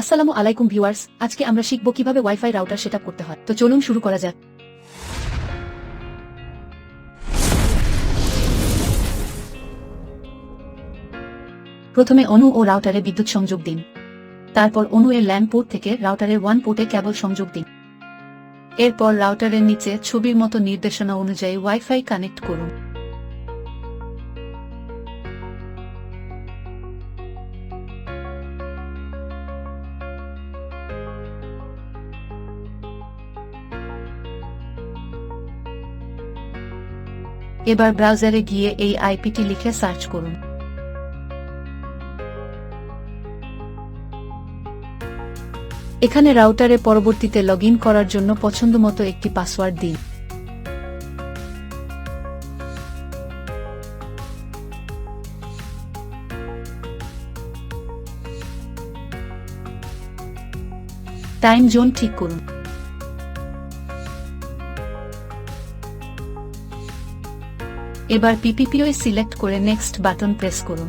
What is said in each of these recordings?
আসসালামু আলাইকুম ভিউয়ার্স, আজকে আমরা শিখব কীভাবে ওয়াইফাই রাউটার সেটআপ করতে হয়। তো চলুন শুরু করা যাক। প্রথমে অনু ও রাউটারে বিদ্যুৎ সংযোগ দিন। তারপর অনু এর ল্যান্ড পোর্ট থেকে রাউটারের ওয়ান পোর্টে কেবল সংযোগ দিন। এরপর রাউটারের নিচে ছবির মতো নির্দেশনা অনুযায়ী ওয়াইফাই কানেক্ট করুন। এবার ব্রাউজারে গিয়ে এই আইপিটি লিখে সার্চ করুন। এখানে রাউটারে পরবর্তীতে লগ করার জন্য পছন্দমতো একটি পাসওয়ার্ড দিন। টাইম জোন ঠিক করুন। এবার পিপিপিও সিলেক্ট করে নেক্সট বাটন প্রেস করুন।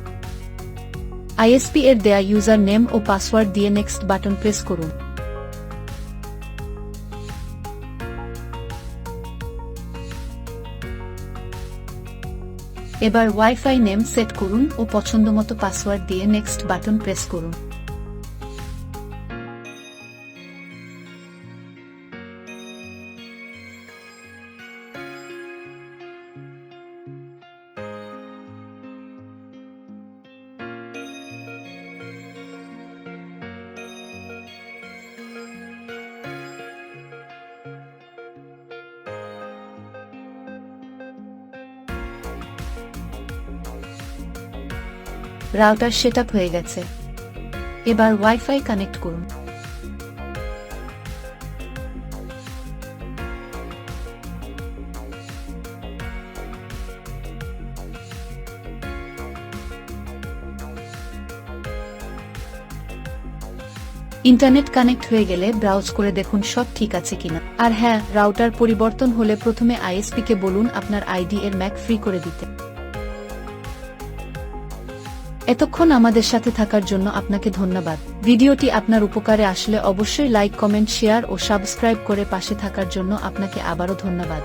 আইএসপি এর দেয়া ইউজার নেম ও পাসওয়ার্ড দিয়ে নেক্সট বাটন প্রেস করুন। এবার ওয়াইফাই নেম সেট করুন ও পছন্দমতো পাসওয়ার্ড দিয়ে নেক্সট বাটন প্রেস করুন। রাউটার সেটআপ হয়ে গেছে। এবার ওয়াইফাই কানেক্ট করুন। ইন্টারনেট কানেক্ট হয়ে গেলে ব্রাউজ করে দেখুন সব ঠিক আছে কিনা। আর হ্যাঁ রাউটার পরিবর্তন হলে প্রথমে আইএসপি কে বলুন আপনার আইডি এর ম্যাক ফ্রি করে দিতে। এতক্ষণ আমাদের সাথে থাকার জন্য আপনাকে ধন্যবাদ। ভিডিওটি আপনার উপকারে আসলে অবশ্যই লাইক, কমেন্ট, শেয়ার ও সাবস্ক্রাইব করে পাশে থাকার জন্য আপনাকে আবারও ধন্যবাদ।